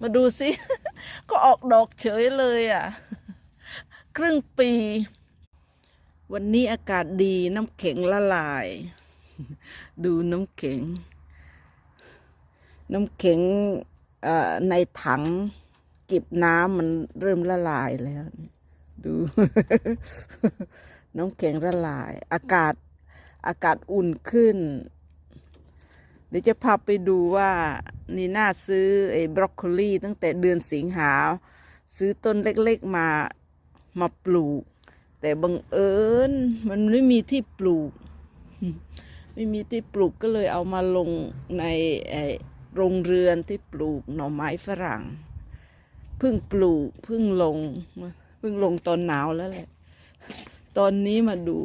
มาดูสิ ก็ออกดอกเฉยเลยอะ ครึ่งปี วันนี้อากาศดีน้ำแข็งละลาย ดูน้ำแข็ง น้ำแข็งในถังเก็บน้ำมันเริ่มละลายแล้ว ดู น้ำแข็งละลาย อากาศอากาศอุ่นขึ้น เดี๋ยวจะพาไปดูว่า นี่น่าซื้อไอ้บรอกโคลีตั้งแต่เดือนสิงหา ซื้อต้นเล็กๆมามาปลูก แต่บังเอิญมันไม่มีที่ปลูก ไม่มีที่ปลูกก็เลยเอามาลงในไอ้โรงเรือนที่ปลูกหน่อไม้ฝรั่งเพิ่งปลูกเพิ่งลงเพิ่งลงตอนหนาวแล้วแหละ ตอนนี้มาดู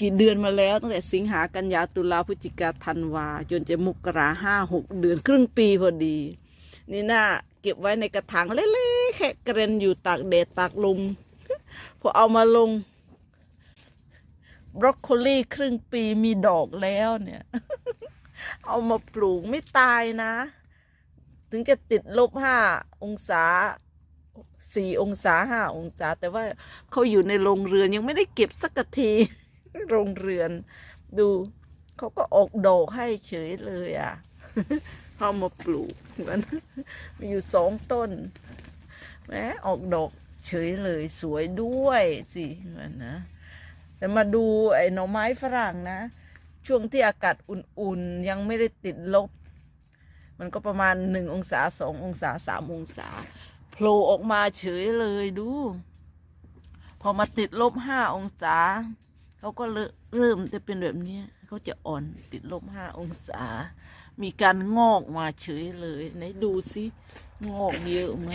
กี่เดือนมาแล้ว ตั้งแต่สิงหากันยาตุลาพฤศจิกาธันวา จนจะมกราห้าหกเดือนครึ่งปีพอดี นี่น่าเก็บไว้ในกระถางเล็กๆแค่เกรนอยู่ตากแดดตากลมพอเอามาลงบรอกโคลีครึ่งปีมีดอกแล้วเนี่ย เอามาปลูกไม่ตายนะ ถึงจะติดลบห้าองศาสี่องศาห้าองศา แต่ว่าเขาอยู่ในโรงเรือนยังไม่ได้เก็บสักที โรงเรือน ดูเขาก็ออกดอกให้เฉยเลยอะเอามาปลูกมันมีอยู่สองต้นแหมออกดอกเฉยเลยสวยด้วยสิมันนะแต่มาดูไอ้หน่อไม้ฝรั่งนะ ช่วงที่อากาศอุ่นๆ ยังไม่ได้ติดลบ มันก็ประมาณหนึ่งองศาสององศาสามองศาโผล่ออกมาเฉยเลยดู พอมาติดลบห้าองศา เขาก็เริ่มจะเป็นแบบนี้เขาจะอ่อนติดลบห้าองศา มีการงอกมาเฉยเลยไหนดูสิงอกเยอะไหม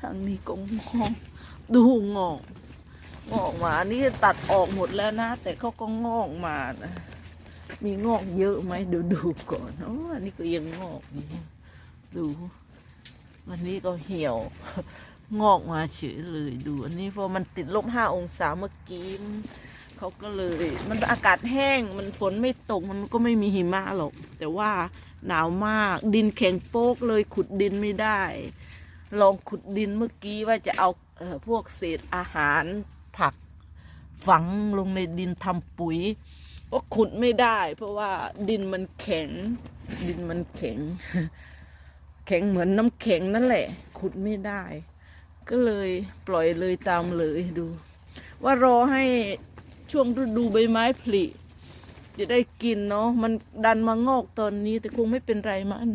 ทางนี้ก็งอกดูงอกงอกมาอันนี่ตัดออกหมดแล้วนะ แต่เขาก็งอกมานะมีงอกเยอะไหมดูดูก่อนอ๋ออันนี้ก็ยังงอกอยู่ดู วันนี้ก็เหี่ยว งอกมาเฉยเลยดูอันนี้พอมันติดลบห้าองศาเมื่อกี้เขาก็เลย มันอากาศแห้งมันฝนไม่ตกมันก็ไม่มีหิมะหรอก แต่ว่าหนาวมากดินแข็งโป๊กเลยขุดดินไม่ได้ ลองขุดดินเมื่อกี้ว่าจะเอาเออพวกเศษอาหารผักฝังลงในดินทำปุ๋ย ก็ขุดไม่ได้ เพราะว่าดินมันแข็ง ดินมันแข็ง แข็งเหมือนน้ำแข็งนั่นแหละ ขุดไม่ได้ ก็เลยปล่อยเลยตามเลยดู ว่ารอให้ช่วงฤดูใบไม้ผลิจะได้กินเนาะมันดันมางอกตอนนี้แต่คงไม่เป็นไรมัน